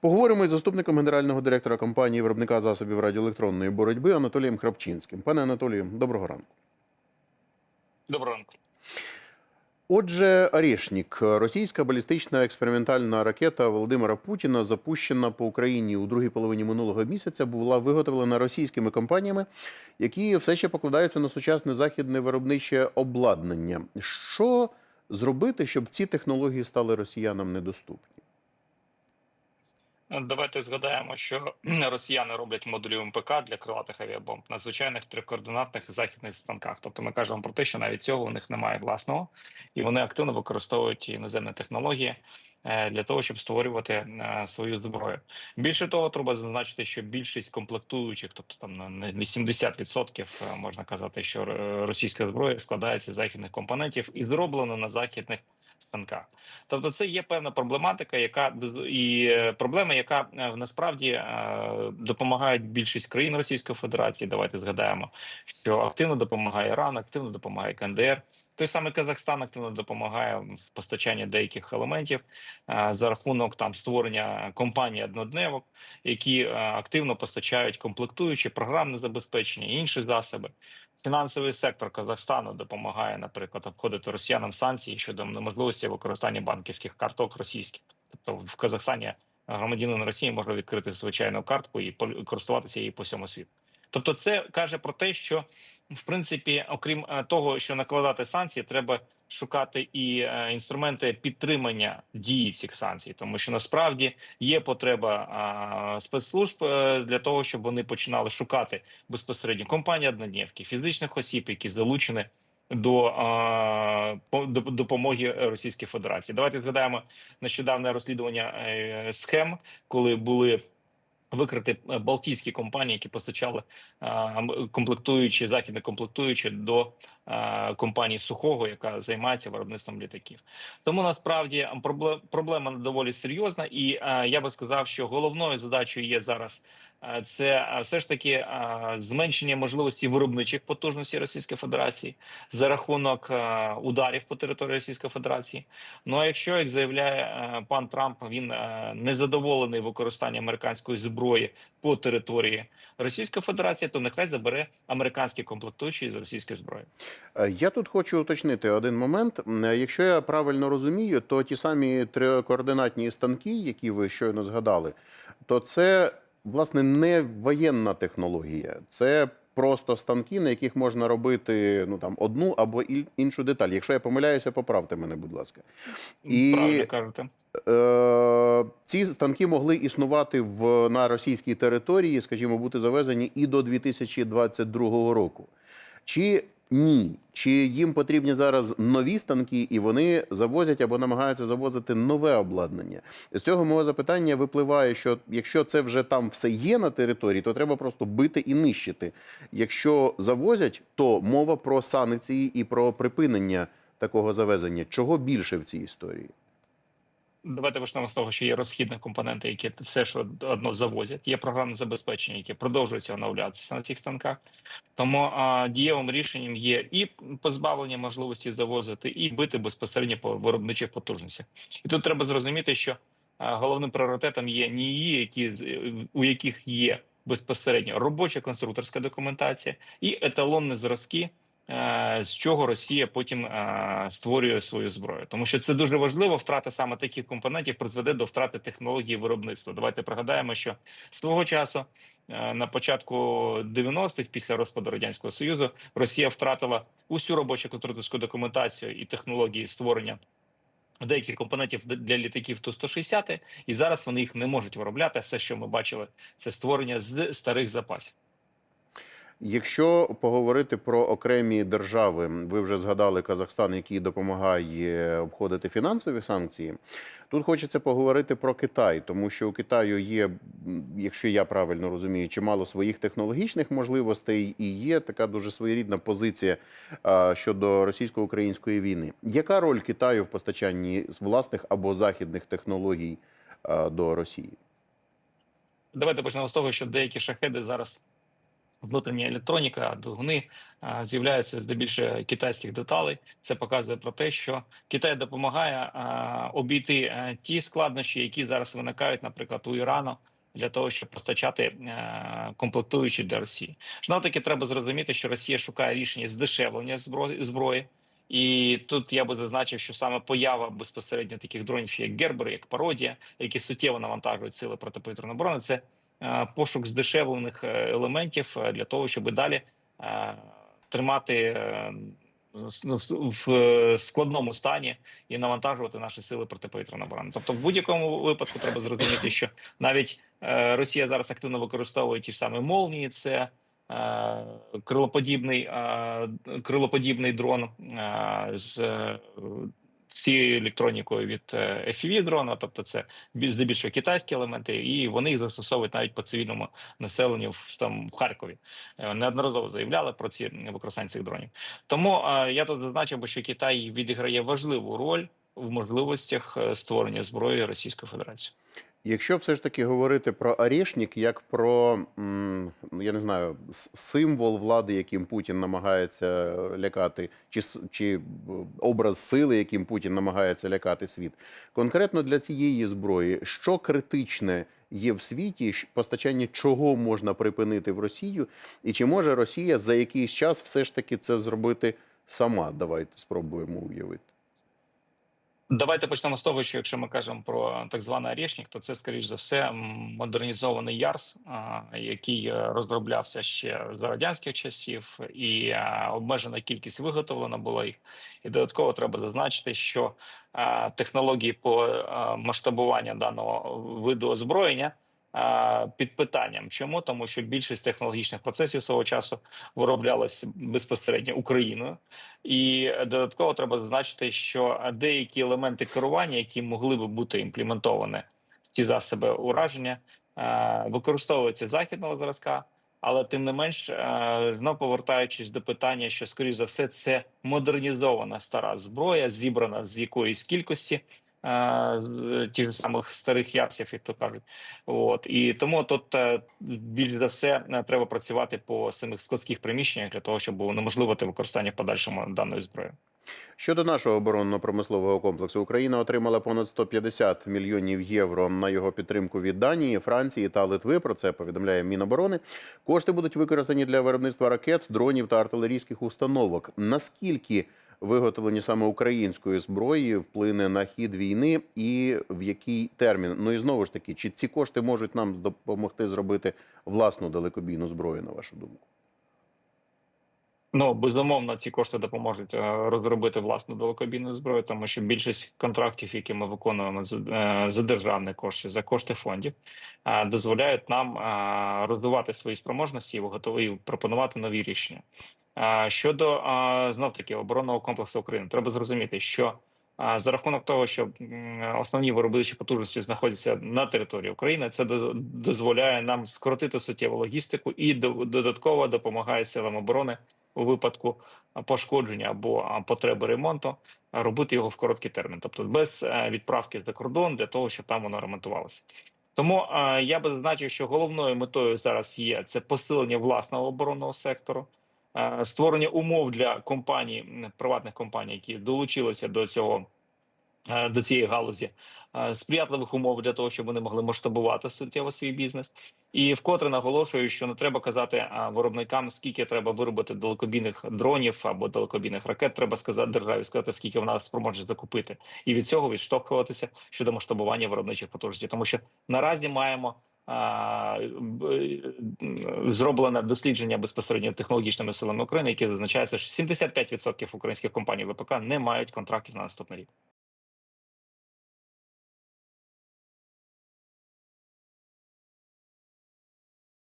Поговоримо із заступником генерального директора компанії виробника засобів радіоелектронної боротьби Анатолієм Храпчинським. Пане Анатолію, доброго ранку. Доброго ранку. Отже, Орешник, російська балістична експериментальна ракета Володимира Путіна, запущена по Україні у другій половині минулого місяця, була виготовлена російськими компаніями, які все ще покладаються на сучасне західне виробниче обладнання. Що зробити, щоб ці технології стали росіянам недоступні? Давайте згадаємо, що росіяни роблять модулі МПК для крилатих авіабомб на звичайних трикоординатних західних станках. Тобто ми кажемо про те, що навіть цього у них немає власного, і вони активно використовують іноземні технології е, для того, щоб створювати е, свою зброю. Більше того, треба зазначити, що більшість комплектуючих, тобто там на на 80% е, можна казати, що російська зброя складається з західних компонентів і зроблена на західних станках. Тобто, це є певна проблематика, яка і е, проблема, яка е, насправді допомагає допомагають більшість країн Російської Федерації. Давайте згадаємо, що активно допомагає Іран, активно допомагає КНДР. Той самий Казахстан активно допомагає в постачанні деяких елементів е, за рахунок там створення компаній однодневок, які е, активно постачають комплектуючі, програмне забезпечення, інші засоби. Фінансовий сектор Казахстану допомагає, наприклад, обходити росіянам санкції щодо неможливості використання банківських карток російських. Тобто в Казахстані громадянин Росії може відкрити звичайну картку і користуватися її по всьому світу. Тобто, це каже про те, що в принципі, окрім е, того, що накладати санкції, треба шукати і е, інструменти підтримання дії цих санкцій, тому що насправді є потреба спецслужб е, для того, щоб вони починали шукати безпосередньо компанії однодневки, фізичних осіб, які залучені до, допомоги Російській Федерації. Давайте згадаємо нещодавне розслідування схем, коли були. Викрити е, балтійські компанії, які постачали м- комплектуючі західне комплектуючі до а, компанії сухого, яка займається виробництвом літаків. Тому насправді проблема доволі серйозна, і я би сказав, що головною задачею є зараз це все ж таки зменшення можливості виробничих потужностей Російської Федерації за рахунок ударів по території Російської Федерації. Ну а якщо як заявляє е, пан Трамп, він е, незадоволений використанням американської зброї по території Російської Федерації, то нехай забере американські комплектуючі з російської зброї. Е, Я тут хочу уточнити один момент. Е, Якщо я правильно розумію, то ті самі трикоординатні станки, які ви щойно згадали, то це власне не воєнна технологія, це просто станки, на яких можна робити ну там одну або іншу деталь. Якщо я помиляюся, поправте мене, будь ласка. І- Правильно кажете. Е, ці станки могли існувати в на російській території, скажімо, бути завезені і до 2022 року. Чи ні? Чи їм потрібні зараз нові станки, і вони завозять або намагаються завозити нове обладнання? З цього мого запитання випливає, що якщо це вже там все є на території, то треба просто бити і нищити. Якщо завозять, то мова про санкції і про припинення такого завезення. Чого більше в цій історії? Давайте почнемо з того, що є розхідні компоненти, які все ж одно завозять. Є програмне забезпечення, яке продовжується оновлятися на цих станках. Тому а, дієвим рішенням є і позбавлення можливості завозити, і бити безпосередньо по виробничих потужностях. І тут треба зрозуміти, що а, головним пріоритетом є НІІ, які у яких є безпосередньо робоча конструкторська документація і еталонні зразки. Е, З чого Росія потім е, створює свою зброю, тому що це дуже важливо. Втрата саме таких компонентів призведе до втрати технології виробництва. Давайте пригадаємо, що свого часу е, на початку 90-х, після розпаду радянського союзу, Росія втратила усю робочу конструкторську документацію і технології створення деяких компонентів для літаків Ту-160, і зараз вони їх не можуть виробляти. Все, що ми бачили, це створення з старих запасів. Якщо поговорити про окремі держави, ви вже згадали Казахстан, який допомагає обходити фінансові санкції. Тут хочеться поговорити про Китай, тому що у Китаю є, якщо я правильно розумію, чимало своїх технологічних можливостей і є така дуже своєрідна позиція щодо російсько-української війни. Яка роль Китаю в постачанні власних або західних технологій до Росії? Давайте почнемо з того, що деякі шахеди зараз внутрішня електроніка, двигуни з'являються здебільшого китайських деталей. Це показує про те, що Китай допомагає обійти ті складнощі, які зараз виникають, наприклад, у Ірану. Для того щоб постачати е, комплектуючі для Росії, Знову таки треба зрозуміти, що Росія шукає рішення здешевлення зброї і тут я би зазначив, що саме поява безпосередньо таких дронів, як Гербер, як Пародія, які суттєво навантажують сили протиповітряної оборони, це е, пошук здешевлених е, елементів е, для того, щоб далі е, тримати е, в- е, складному стані і навантажувати наші сили протиповітряної оборони. Тобто, в будь-якому випадку треба зрозуміти, що навіть е, Росія зараз активно використовує ті ж самі молнії, це е, крилоподібний е, крилоподібний дрон е, з е, цією електронікою від е, FPV дрона, тобто це бі- здебільшого китайські елементи, і вони їх застосовують навіть по цивільному населенню в там в Харкові. Е, Неодноразово заявляли про ці використання цих дронів. Тому е, я тут зазначив що Китай відіграє важливу роль в можливостях створення зброї Російської Федерації. Якщо все ж таки говорити про Орешник як про ну, я не знаю символ влади, яким Путін намагається лякати, чи чи образ сили, яким Путін намагається лякати світ, конкретно для цієї зброї, що критичне є в світі, постачання чого можна припинити в Росію, і чи може Росія за якийсь час все ж таки це зробити сама? Давайте спробуємо уявити. Давайте почнемо з того, що якщо ми кажемо про так званий Орешник, то це скоріш за все модернізований Ярс, який е, розроблявся ще за радянських часів, і е, обмежена кількість виготовлена була їх. І додатково треба зазначити, що е, технології по масштабуванню даного виду озброєння. Під питанням, чому тому, що більшість технологічних процесів свого часу вироблялася безпосередньо Україною, і додатково треба зазначити, що деякі елементи керування, які могли би бути імплементовані в ці засоби ураження, використовуються західного зразка. Але тим не менш, знов повертаючись до питання, що скоріш за все це модернізована стара зброя, зібрана з якоїсь кількості з тих самих старих ярсів, як то кажуть. От і тому тут е, більш за все е, треба працювати по самих складських приміщеннях для того, щоб унеможливити використання в подальшому даної зброї. Щодо нашого оборонно-промислового комплексу, Україна отримала понад 150 мільйонів євро на його підтримку від Данії, Франції та Литви. Про це повідомляє Міноборони. Кошти будуть використані для виробництва ракет, дронів та артилерійських установок. Наскільки виготовлення саме української зброї вплине на хід війни, і в який термін? Ну і знову ж таки, чи ці кошти можуть нам допомогти зробити власну далекобійну зброю, на вашу думку? Ну безумовно, ці кошти допоможуть е, розробити власну далекобійну зброю, тому що більшість контрактів, які ми виконуємо за, е, державні кошти, за кошти фондів, е, дозволяють нам розвивати свої спроможності і пропонувати нові рішення. Щодо знов таки оборонного комплексу України, треба зрозуміти, що за рахунок того, що основні виробничі потужності знаходяться на території України, це дозволяє нам скоротити суттєву логістику і додатково допомагає силам оборони у випадку пошкодження або потреби ремонту робити його в короткий термін, тобто без е, відправки за кордон для того, щоб там воно ремонтувалося. Тому я би зазначив, що головною метою зараз є це посилення власного оборонного сектору, створення умов для компаній, приватних компаній, які долучилися до цього. е, До цієї галузі сприятливих умов для того, щоб вони могли масштабувати суттєво свій бізнес, і вкотре наголошую, що не треба казати виробникам, скільки треба виробити далекобійних дронів або далекобійних ракет. Треба сказати державі сказати, скільки вона спроможна закупити, і від цього відштовхуватися щодо масштабування виробничих потужностей, тому що наразі маємо. А, б- Зроблене дослідження безпосередньо технологічними силами України, яке визначається, що 75% українських компаній ВПК не мають контрактів на наступний рік.